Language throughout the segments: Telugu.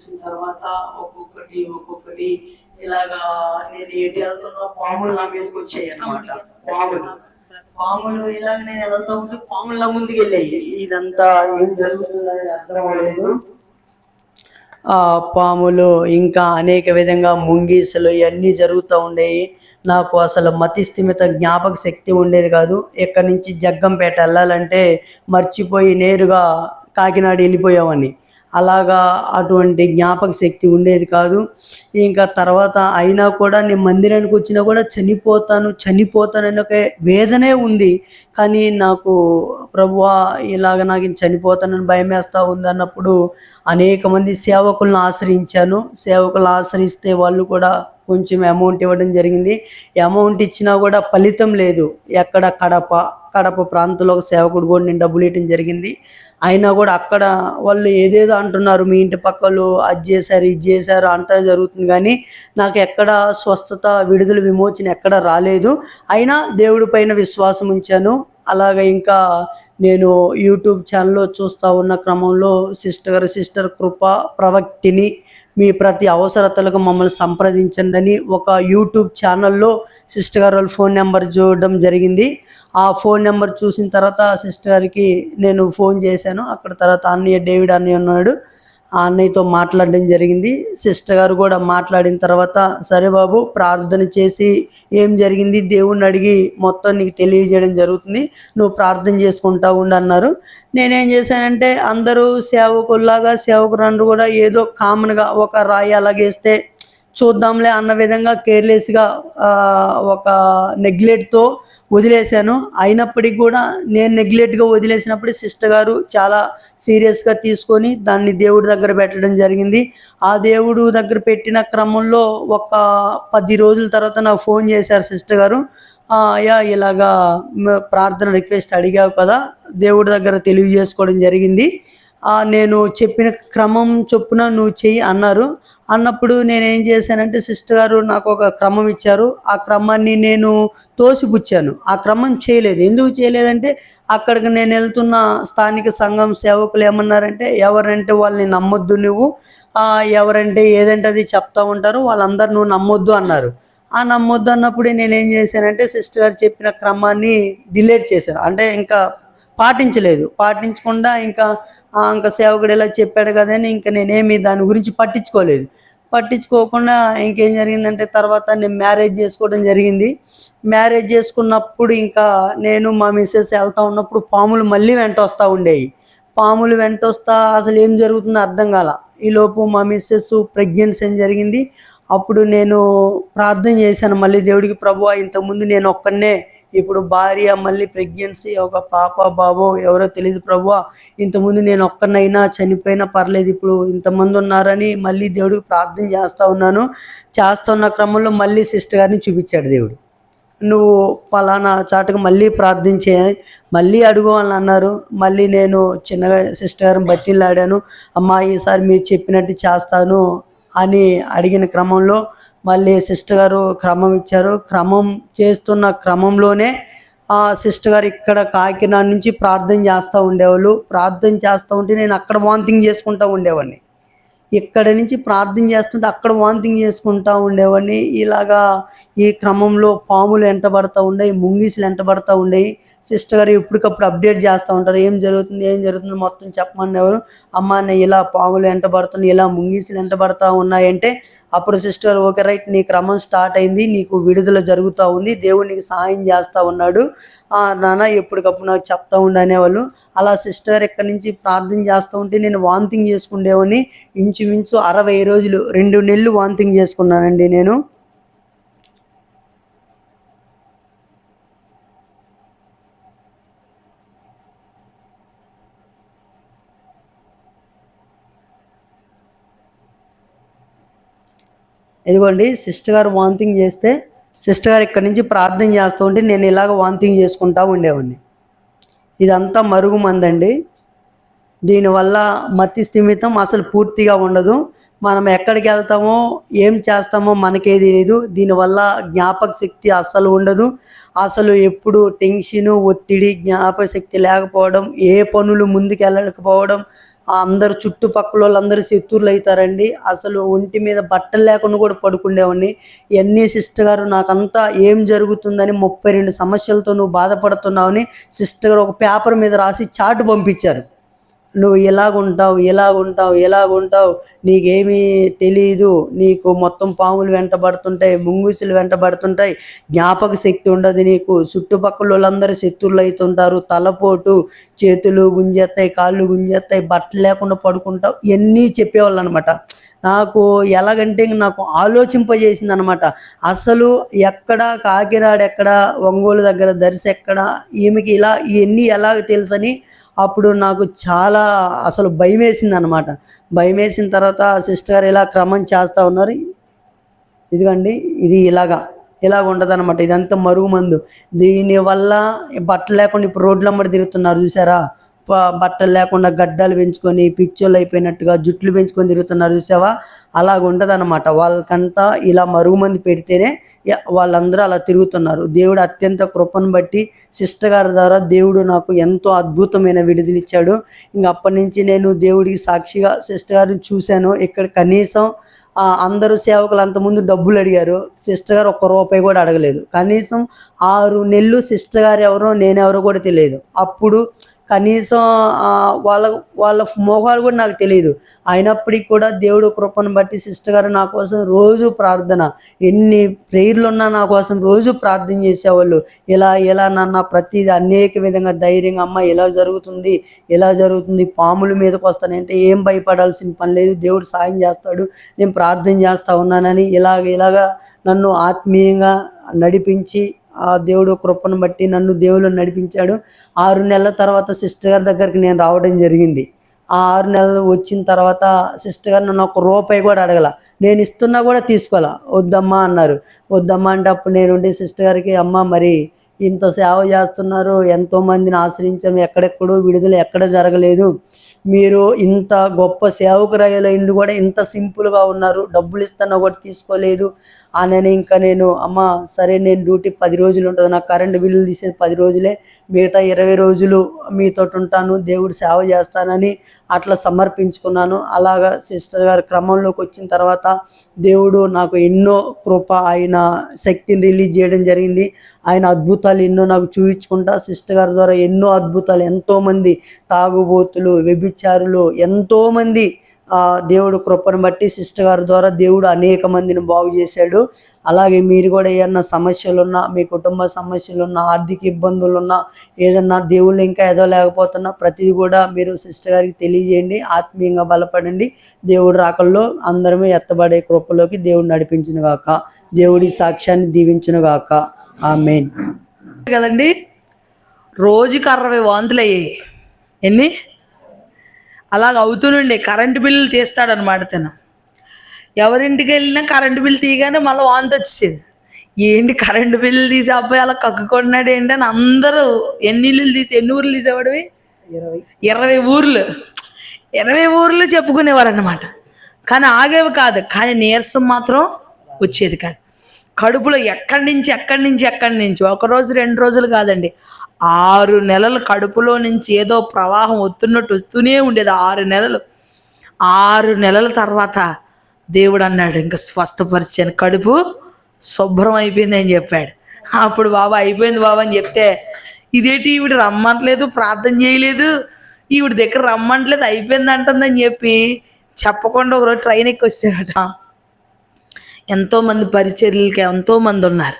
వచ్చిన తర్వాత ఒక్కొక్కటి ఒక్కొక్కటి ఇలాగా నేను ఏంటి వెళ్తున్నా పాములు నా మీదకి వచ్చాయి అన్నమాట. పాములు. పాములు ఇలాగ నేను వెళ్తా ఉంటే పాములు నా ముందుకు వెళ్ళాయి ఇదంతా ఏం జరుగుతుందని అర్థం అవ్వలేదు. ఆ పాములు ఇంకా అనేక విధంగా ముంగీసలు ఇవన్నీ జరుగుతూ ఉండేవి. నాకు అసలు మతిస్థిమిత జ్ఞాపక శక్తి ఉండేది కాదు. ఎక్కడి నుంచి జగ్గంపేట వెళ్ళాలంటే మర్చిపోయి నేరుగా కాకినాడ వెళ్ళిపోయామని అలాగా అటువంటి జ్ఞాపక శక్తి ఉండేది కాదు. ఇంకా తర్వాత అయినా కూడా నేను మందిరానికి వచ్చినా కూడా చనిపోతాను చనిపోతానని ఒక వేదనే ఉంది. కానీ నాకు ప్రభువా ఇలాగ నాకు చనిపోతానని భయం వేస్తూ ఉంది అన్నప్పుడు అనేక మంది సేవకులను ఆశ్రయించాను. సేవకులు ఆశ్రయిస్తే వాళ్ళు కూడా కొంచెం అమౌంట్ ఇవ్వడం జరిగింది. అమౌంట్ ఇచ్చినా కూడా ఫలితం లేదు. ఎక్కడ కడప కడప ప్రాంతంలో ఒక సేవకుడు కూడా నేను డబ్బులు వేయటం జరిగింది. అయినా కూడా అక్కడ వాళ్ళు ఏదేదో అంటున్నారు మీ ఇంటి పక్కలు అది చేశారు ఇది చేశారు అంతా జరుగుతుంది కానీ నాకు ఎక్కడ స్వస్థత విడుదల విమోచన ఎక్కడ రాలేదు. అయినా దేవుడి పైన విశ్వాసం ఉంచాను. అలాగే ఇంకా నేను యూట్యూబ్ ఛానల్లో చూస్తూ ఉన్న క్రమంలో సిస్టర్ సిస్టర్ కృప ప్రవక్తిని మీ ప్రతి అవసరతలకు మమ్మల్ని సంప్రదించండి అని ఒక యూట్యూబ్ ఛానల్లో సిస్టర్ గారు వాళ్ళ ఫోన్ నెంబర్ చూడడం జరిగింది. ఆ ఫోన్ నెంబర్ చూసిన తర్వాత సిస్టర్ గారికి నేను ఫోన్ చేశాను. అక్కడ తర్వాత అన్నయ్య డేవిడ్ అన్నయ్య ఉన్నాడు. ఆ అన్నయ్యతో మాట్లాడడం జరిగింది. సిస్టర్ గారు కూడా మాట్లాడిన తర్వాత సరే బాబు ప్రార్థన చేసి ఏం జరిగింది? దేవుణ్ణి అడిగి మొత్తం నీకు తెలియజేయడం జరుగుతుంది. నువ్వు ప్రార్థన చేసుకుంటా ఉండి అన్నారు. నేనేం చేశానంటే అందరూ సేవకుల్లాగా సేవకురందరూ కూడా ఏదో కామన్గా ఒక రాయి అలాగేస్తే చూద్దాంలే అన్న విధంగా కేర్లెస్గా ఒక నెగ్లెట్తో వదిలేశాను. అయినప్పటికీ కూడా నేను నెగ్లెట్గా వదిలేసినప్పుడు సిస్టర్ గారు చాలా సీరియస్గా తీసుకొని దాన్ని దేవుడి దగ్గర పెట్టడం జరిగింది. ఆ దేవుడు దగ్గర పెట్టిన క్రమంలో ఒక పది రోజుల తర్వాత నాకు ఫోన్ చేశారు సిస్టర్ గారు. అయ్యా ఇలాగా ప్రార్థన రిక్వెస్ట్ అడిగావు కదా దేవుడి దగ్గర తెలియజేసుకోవడం జరిగింది. నేను చెప్పిన క్రమం చొప్పున నువ్వు చెయ్యి అన్నారు. అన్నప్పుడు నేను ఏం చేశానంటే సిస్టర్ గారు నాకు ఒక క్రమం ఇచ్చారు. ఆ క్రమాన్ని నేను తోసిపుచ్చాను. ఆ క్రమం చేయలేదు. ఎందుకు చేయలేదంటే అక్కడికి నేను వెళ్తున్న స్థానిక సంఘం సేవకులు ఏమన్నారంటే ఎవరంటే వాళ్ళని నమ్మొద్దు నువ్వు. ఎవరంటే ఏదంటే అది చెప్తా ఉంటారు. వాళ్ళందరూ నువ్వు నమ్మొద్దు అన్నారు. ఆ నమ్మొద్దు అన్నప్పుడు నేను ఏం చేశానంటే సిస్టర్ గారు చెప్పిన క్రమాన్ని డిలేట్ చేశాను అంటే ఇంకా పాటించలేదు. పాటించకుండా ఇంకా ఇంకా సేవకుడు ఇలా చెప్పాడు కదని ఇంకా నేనేమి దాని గురించి పట్టించుకోలేదు. పట్టించుకోకుండా ఇంకేం జరిగిందంటే తర్వాత నేను మ్యారేజ్ చేసుకోవడం జరిగింది. మ్యారేజ్ చేసుకున్నప్పుడు ఇంకా నేను మా మిస్సెస్ వెళ్తూ ఉన్నప్పుడు పాములు మళ్ళీ వెంట వస్తూ ఉండేవి పాములు వెంట వస్తా అసలు ఏం జరుగుతుందో అర్థం కాల. ఈలోపు మా మిస్సెస్ ప్రెగ్నెన్సీ ఏం జరిగింది. అప్పుడు నేను ప్రార్థన చేశాను. మళ్ళీ దేవుడికి ప్రభు ఇంతకుముందు నేను ఒక్కనే ఇప్పుడు భార్య మళ్ళీ ప్రెగ్నెన్సీ ఒక పాప బాబో ఎవరో తెలియదు ప్రభు ఇంతకుముందు నేను ఒక్కనైనా చనిపోయినా పర్లేదు ఇప్పుడు ఇంతమంది ఉన్నారని మళ్ళీ దేవుడికి ప్రార్థన చేస్తూ ఉన్నాను. చేస్తున్న క్రమంలో మళ్ళీ సిస్టర్ గారిని చూపించాడు దేవుడు. నువ్వు పలానా చాటుకు మళ్ళీ ప్రార్థించే మళ్ళీ అడుగు అని అన్నారు. మళ్ళీ నేను చిన్నగా సిస్టర్ గారిని బతిలాడాను అమ్మా ఈసారి మీరు చెప్పినట్టు చేస్తాను అని అడిగిన క్రమంలో మళ్ళీ సిస్టర్ గారు క్రమం ఇచ్చారు. క్రమం చేస్తున్న క్రమంలోనే ఆ సిస్టర్ గారు ఇక్కడ కాకినాడ నుంచి ప్రార్థన చేస్తూ ఉండేవాళ్ళు. ప్రార్థన చేస్తూ ఉంటే నేను అక్కడ వాంతింగ్ చేసుకుంటూ ఉండేవాడిని. ఇక్కడ నుంచి ప్రార్థన చేస్తుంటే అక్కడ వాంతింగ్ చేసుకుంటా ఉండేవాడిని. ఇలాగా ఈ క్రమంలో పాములు ఎంటబడతా ఉండేవి ముంగీసులు ఎంటబడతా ఉండేవి. సిస్టర్ గారు ఎప్పటికప్పుడు అప్డేట్ చేస్తూ ఉంటారు ఏం జరుగుతుంది ఏం జరుగుతుంది మొత్తం చెప్పమనేవారు. అమ్మ నేను ఇలా పాములు ఎంటబడుతున్నాయి ఇలా ముంగీసులు ఎంటబడతా ఉన్నాయంటే అప్పుడు సిస్టర్ ఓకే రైట్ నీ క్రమం స్టార్ట్ అయింది నీకు విడుదల జరుగుతూ ఉంది దేవుడు నీకు సహాయం చేస్తూ ఉన్నాడు. ఆ, నాన్న ఎప్పటికప్పుడు నాకు చెప్తా ఉండు అనేవాళ్ళు. అలా సిస్టర్ ఇక్కడ నుంచి ప్రార్థన చేస్తూ ఉంటే నేను వాంతింగ్ చేసుకునేవాడిని ఇంచుమించు అరవై రోజులు రెండు నెలలు వాంతింగ్ చేసుకున్నానండి నేను. ఇదిగోండి సిస్టర్ గారు వాంతింగ్ చేస్తే సిస్టర్ గారు ఇక్కడి నుంచి ప్రార్థన చేస్తూ ఉంటే నేను ఇలాగ వాంతింగ్ చేసుకుంటా ఉండేవాడిని. ఇదంతా మరుగు మందండి. దీనివల్ల మతి స్థిమితం అసలు పూర్తిగా ఉండదు. మనం ఎక్కడికి వెళ్తామో ఏం చేస్తామో మనకే తెలియదు దీనివల్ల జ్ఞాపక శక్తి అస్సలు ఉండదు. అసలు ఎప్పుడు టెన్షన్ ఒత్తిడి జ్ఞాపక శక్తి లేకపోవడం ఏ పనులు ముందుకు వెళ్ళకపోవడం అందరు చుట్టుపక్కల వాళ్ళందరూ శత్రువులు అవుతారండి. అసలు ఒంటి మీద బట్టలు లేకుండా కూడా పడుకుండేవాడిని. ఎన్ని సిస్టర్ గారు నాకంతా ఏం జరుగుతుందని ముప్పై రెండు సమస్యలతో నువ్వు బాధపడుతున్నావని సిస్టర్ గారు ఒక పేపర్ మీద రాసి చాటు పంపించారు. నువ్వు ఎలాగుంటావు ఎలాగుంటావు ఎలాగుంటావు నీకేమీ తెలియదు నీకు మొత్తం పాములు వెంటబడుతుంటాయి ముంగుసులు వెంటబడుతుంటాయి జ్ఞాపక శక్తి ఉండదు నీకు. చుట్టుపక్కల వాళ్ళందరూ శత్రువులు అవుతుంటారు. తలపోటు చేతులు గుంజేస్తాయి కాళ్ళు గుంజేస్తాయి బట్టలు లేకుండా పడుకుంటావు. ఇవన్నీ చెప్పేవాళ్ళు అనమాట నాకు ఎలాగంటే నాకు ఆలోచింపజేసింది అనమాట అసలు ఎక్కడ కాకినాడ ఎక్కడ ఒంగోలు దగ్గర దర్శి ఎక్కడ ఈమెకి ఇలా ఇవన్నీ ఎలాగ తెలుసని అప్పుడు నాకు చాలా అసలు భయం వేసింది అనమాట భయం వేసిన తర్వాత సిస్టర్ గారు ఇలా క్రమం చేస్తూ ఉన్నారు. ఇదిగండి ఇది ఇలాగా ఇలాగ ఉంటుంది అనమాట ఇదంతా మరుగు మందు. దీనివల్ల బట్టలు లేకుండా ఇప్పుడు రోడ్ల అమ్మడి తిరుగుతున్నారు చూసారా? బట్టలు లేకుండా గడ్డలు పెంచుకొని పిచ్చోళ్ళు అయిపోయినట్టుగా జుట్లు పెంచుకొని తిరుగుతున్నారు చూసావా? అలాగ ఉంటుంది అనమాట వాళ్ళకంతా ఇలా మరుగుమంది పెడితేనే వాళ్ళందరూ అలా తిరుగుతున్నారు. దేవుడు అత్యంత కృపను బట్టి సిస్టర్ గారి ద్వారా దేవుడు నాకు ఎంతో అద్భుతమైన విడుదలిచ్చాడు. ఇంక అప్పటి నుంచి నేను దేవుడికి సాక్షిగా సిస్టర్ గారిని చూశాను. ఇక్కడ కనీసం అందరూ సేవకులు అంతకుముందు డబ్బులు అడిగారు. సిస్టర్ గారు ఒక్క రూపాయి కూడా అడగలేదు. కనీసం ఆరు నెలలు సిస్టర్ గారు ఎవరో నేనెవరో కూడా తెలియదు. అప్పుడు కనీసం వాళ్ళ వాళ్ళ మోహాలు కూడా నాకు తెలియదు. అయినప్పటికీ కూడా దేవుడు కృపను బట్టి సిస్టర్ గారు నా కోసం రోజు ప్రార్థన. ఎన్ని ప్రేయర్లు ఉన్నా నా కోసం రోజు ప్రార్థన చేసేవాళ్ళు. ఇలా ఇలా నాన్న ప్రతిదీ అనేక విధంగా ధైర్యంగా అమ్మ ఎలా జరుగుతుంది ఎలా జరుగుతుంది పాముల మీదకి వస్తానంటే ఏం భయపడాల్సిన పని లేదు. దేవుడు సాయం చేస్తాడు. నేను ప్రార్థన చేస్తా ఉన్నానని ఇలాగ ఇలాగా నన్ను ఆత్మీయంగా నడిపించి ఆ దేవుడు కృపను బట్టి నన్ను దేవుడు నడిపించాడు. ఆరు నెలల తర్వాత సిస్టర్ గారి దగ్గరికి నేను రావడం జరిగింది. ఆ ఆరు నెలలు వచ్చిన తర్వాత సిస్టర్ గారు నన్ను ఒక రూపాయి కూడా అడగల. నేను ఇస్తున్నా కూడా తీసుకోవాలా వద్దమ్మా అన్నారు. వద్దమ్మా అంటే అప్పుడు నేను ఉండే సిస్టర్ గారికి అమ్మ మరి ఇంత సేవ చేస్తున్నారు ఎంతో మందిని ఆశ్రయించాము ఎక్కడెక్కడో విడుదల ఎక్కడ జరగలేదు. మీరు ఇంత గొప్ప సేవకురాయల ఇల్లు కూడా ఇంత సింపుల్గా ఉన్నారు డబ్బులు ఇస్తాను ఒకటి తీసుకోలేదు అని ఇంకా నేను అమ్మ సరే నేను డ్యూటీ పది రోజులు ఉంటుంది నాకు కరెంట్ బిల్లు తీసేది పది రోజులే మిగతా ఇరవై రోజులు మీతో ఉంటాను దేవుడు సేవ చేస్తానని అట్లా సమర్పించుకున్నాను. అలాగా సిస్టర్ గారు క్రమంలోకి వచ్చిన తర్వాత దేవుడు నాకు ఎన్నో కృప ఆయన శక్తిని రిలీజ్ చేయడం జరిగింది. ఆయన అద్భుతాలు ఎన్నో నాకు చూపించుకుంటా సిస్టర్ గారి ద్వారా ఎన్నో అద్భుతాలు ఎంతోమంది తాగుబోతులు వ్యభిచారులు ఎంతోమంది దేవుడు కృపను బట్టి సిస్టర్ గారి ద్వారా దేవుడు అనేక మందిని బాగు చేశాడు. అలాగే మీరు కూడా ఏమన్నా సమస్యలున్నా మీ కుటుంబ సమస్యలున్నా ఆర్థిక ఇబ్బందులు ఉన్నా ఏదన్నా దేవుళ్ళు ఇంకా ఏదో లేకపోతున్నా ప్రతిదీ కూడా మీరు సిస్టర్ గారికి తెలియజేయండి ఆత్మీయంగా బలపడండి. దేవుడు రాకల్లో అందరమే ఎత్తబడే కృపలోకి దేవుడు నడిపించును గాక. దేవుడి సాక్ష్యాన్ని దీవించును గాక. ఆ మెయిన్ కదండి. రోజుకి అరవై వాంతులు అయ్యాయి. ఎన్ని? అలాగ అవుతుండే కరెంటు బిల్లులు తీస్తాడనమాట తను. ఎవరింటికి వెళ్ళినా కరెంటు బిల్లు తీయగానే మళ్ళీ వాంతి వచ్చేది ఏంటి కరెంటు బిల్లు తీసి అబ్బాయి అలా కక్కుకుంటున్నాడు ఏంటి అని అందరూ ఎన్ని ఇల్లులు తీసి ఎన్ని ఊర్లు తీసేవాడివి? ఇరవై. ఊర్లు. ఇరవై ఊర్లు చెప్పుకునేవారు అన్నమాట కానీ ఆగేవి కాదు. కానీ నీరసం మాత్రం వచ్చేది కాదు. కడుపులో ఎక్కడి నుంచి ఎక్కడి నుంచి ఎక్కడి నుంచి? ఒక రోజు రెండు రోజులు కాదండి. ఆరు నెలలు కడుపులో నుంచి ఏదో ప్రవాహం వస్తున్నట్టు వస్తూనే ఉండేది ఆరు నెలలు. ఆరు నెలల తర్వాత దేవుడు అన్నాడు ఇంకా స్వస్థపరిచాను. కడుపు శుభ్రం అయిపోయింది అని చెప్పాడు. అప్పుడు బాబా అయిపోయింది బాబా అని చెప్తే ఇదేంటి ఈవిడ రమ్మట్లేదు ప్రార్థన చేయలేదు ఈవిడ దగ్గర రమ్మంటలేదు అయిపోయింది అంటుందని చెప్పి చెప్పకుండా ఒకరోజు ట్రైన్ ఎక్కి వచ్చాడట ఎంతోమంది పరిచర్యలకి ఎంతోమంది ఉన్నారు.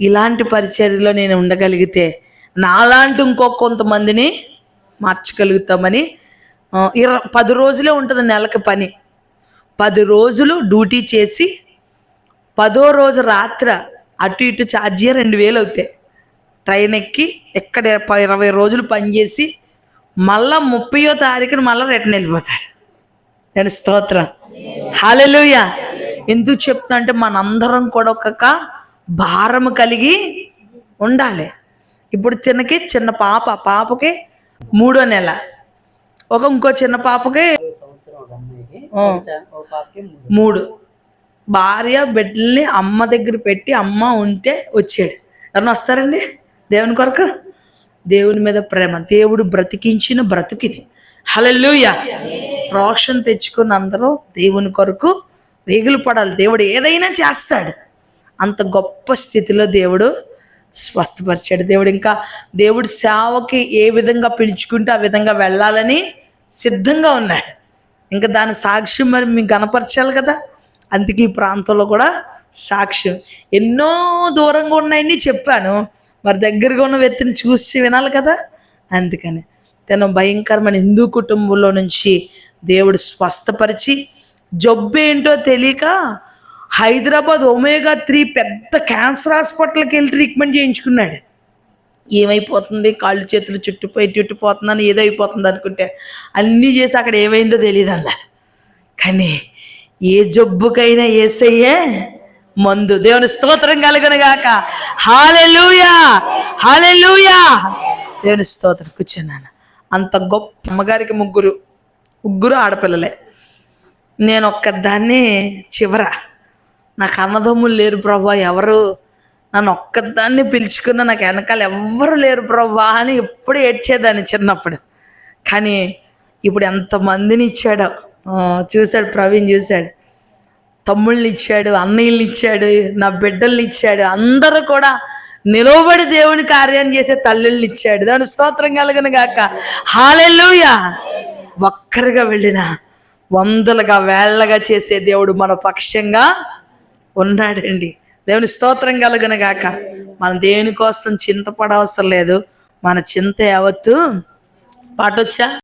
ఇలాంటి పరిచర్యలో నేను ఉండగలిగితే నాలాంటి ఇంకో కొంతమందిని మార్చగలుగుతామని ఇర పది రోజులే ఉంటుంది నెలకి పని. పది రోజులు డ్యూటీ చేసి పదో రోజు రాత్ర అటు ఇటు ఛార్జీ రెండు వేలు అవుతాయి. ట్రైన్ ఎక్కి ఎక్కడ ఇరవై రోజులు పనిచేసి మళ్ళా ముప్పయో తారీఖున మళ్ళీ రిటర్న్ వెళ్ళిపోతాడు. నేను స్తోత్రం. హాలెలుయ ఎందుకు చెప్తా అంటే మనందరం కూడా ఒక భారం కలిగి ఉండాలి. ఇప్పుడు తినకి చిన్న పాప పాపకి మూడో నెల. ఒక ఇంకో చిన్న పాపకి మూడు. భార్య బిడ్డల్ని అమ్మ దగ్గర పెట్టి అమ్మ ఉంటే వచ్చాడు. ఎవరన్నా వస్తారండి? దేవుని కొరకు? దేవుని మీద ప్రేమ. దేవుడు బ్రతికించిన బ్రతుకిది. హల్లెలూయా. రోషన్ తెచ్చుకున్న అందరూ దేవుని కొరకు వేగులు పడాలి. దేవుడు ఏదైనా చేస్తాడు. అంత గొప్ప స్థితిలో దేవుడు స్వస్థపరిచాడు. దేవుడు ఇంకా దేవుడు సేవకి ఏ విధంగా పిలుచుకుంటే ఆ విధంగా వెళ్ళాలని సిద్ధంగా ఉన్నాడు. ఇంకా దాని సాక్ష్యం మరి మీకు కనపరచాలి కదా? అందుకే ఈ ప్రాంతంలో కూడా సాక్ష్యం. ఎన్నో దూరంగా ఉన్నాయని చెప్పాను. మరి దగ్గరగా ఉన్న వ్యక్తిని చూసి వినాలి కదా? అందుకని. తను భయంకరమైన హిందూ కుటుంబంలో నుంచి దేవుడు స్వస్థపరిచి జబ్బు ఏంటో తెలియక హైదరాబాద్ ఒమేగా త్రీ పెద్ద క్యాన్సర్ హాస్పిటల్కి వెళ్ళి ట్రీట్మెంట్ చేయించుకున్నాడు. ఏమైపోతుంది? కాళ్ళు చేతులు చుట్టుపోయి చుట్టుపోతుందని ఏదో అయిపోతుంది అనుకుంటే అన్నీ చేసి అక్కడ ఏమైందో తెలియదు అలా కానీ ఏ జబ్బుకైనా ఏసయ్యే మందు. దేవుని స్తోత్రం కలుగును హాలెలుయా హాలెలుయా దేవుని స్తోత్రం కూర్చున్నాను అంత గొప్ప అమ్మగారికి ముగ్గురు ముగ్గురు ఆడపిల్లలే. నేను ఒక్కదాన్ని చివర. నాకు అన్నదమ్ములు లేరు ప్రభా ఎవరు? నన్ను ఒక్కదాన్ని పిలుచుకున్న నాకు వెనకాల ఎవ్వరు లేరు ప్రభా అని ఎప్పుడు ఏడ్చేదాన్ని చిన్నప్పుడు. కానీ ఇప్పుడు ఎంతమందిని ఇచ్చాడో చూశాడు ప్రవీణ్ చూశాడు. తమ్ముళ్ళని ఇచ్చాడు అన్నయ్యని ఇచ్చాడు నా బిడ్డల్ని ఇచ్చాడు అందరూ కూడా నిలవబడి దేవుని కార్యం చేసే తల్లుల్ని ఇచ్చాడు దాని స్తోత్రం కలగను గాక. హాలెల్లుయా ఒక్కరిగా వెళ్ళినా వందలుగా వేళ్ళగా చేసే దేవుడు మన పక్షంగా ఉన్నాడండి. దేవుని స్తోత్రం కలగను మన మనం చింతపడవసరం లేదు. మన చింత యావత్తు పాటొచ్చా?